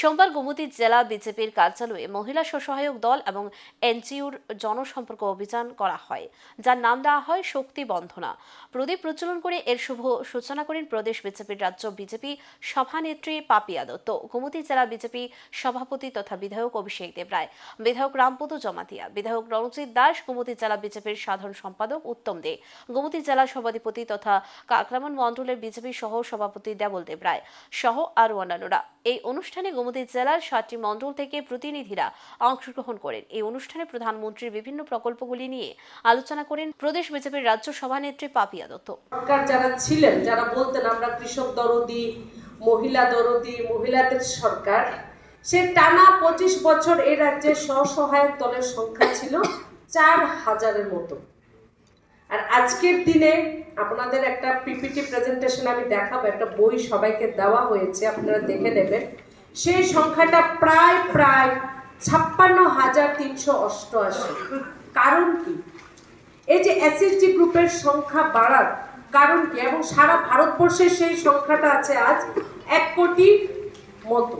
সোমবার গোমতী জেলা বিজেপির কার্যালয়ে মহিলা স্বসহায়ক দল এবং এনজিওর জনসম্পর্ক অভিযান করা হয়, যার নাম দেওয়া হয় শক্তি বন্ধনা প্রদীপ প্রচলন করে এর শুভ সূচনা করেন প্রদেশ বিজেপির রাজ্য বিজেপি সভানেত্রী পাপিয়া দত্ত গোমতী জেলা বিজেপি সভাপতি তথা বিধায়ক অভিষেক দেব রায়, বিধায়ক রামপদু জমাতিয়া, বিধায়ক রণজিৎ দাস, গোমতী জেলা বিজেপির সাধারণ সম্পাদক উত্তম দে, গোমতী জেলা সভাধিপতি তথা কাকরামন মণ্ডলের বিজেপি সহ সভাপতি দেবল দেব রায় সহ আরও অন্যান্যরা। এই অনুষ্ঠানে গোমতী জেলার সাতটি মণ্ডল থেকে প্রতিনিধিরা অংশগ্রহণ করেন। এই অনুষ্ঠানে প্রধানমন্ত্রীর বিভিন্ন প্রকল্পগুলি নিয়ে আলোচনা করেন প্রদেশ বিজেপির রাজ্য সভানেত্রী পাপিয়া দত্ত। সরকার যারা ছিলেন, যারা বলতেন আমরা কৃষক দরদি, মহিলা দরদি, মহিলাদের সরকার, সে টানা পঁচিশ বছর এই রাজ্যে স্বসহায়ক দলের সংখ্যা ছিল চার হাজারের মতো। আর আজকের দিনে আপনাদের একটা পিপিটি প্রেজেন্টেশন আমি দেখাবো, একটা বই সবাইকে দেওয়া হয়েছে, আপনারা দেখে নেবেন। সেই সংখ্যাটা প্রায় প্রায় ছাপ্পান্ন হাজার তিনশো অষ্টআশি। কারণ কি? এই যে এসএসজি গ্রুপের সংখ্যা বাড়ার কারণ কি? এবং সারা ভারতবর্ষে সেই সংখ্যাটা আছে আজ এক কোটি মতো।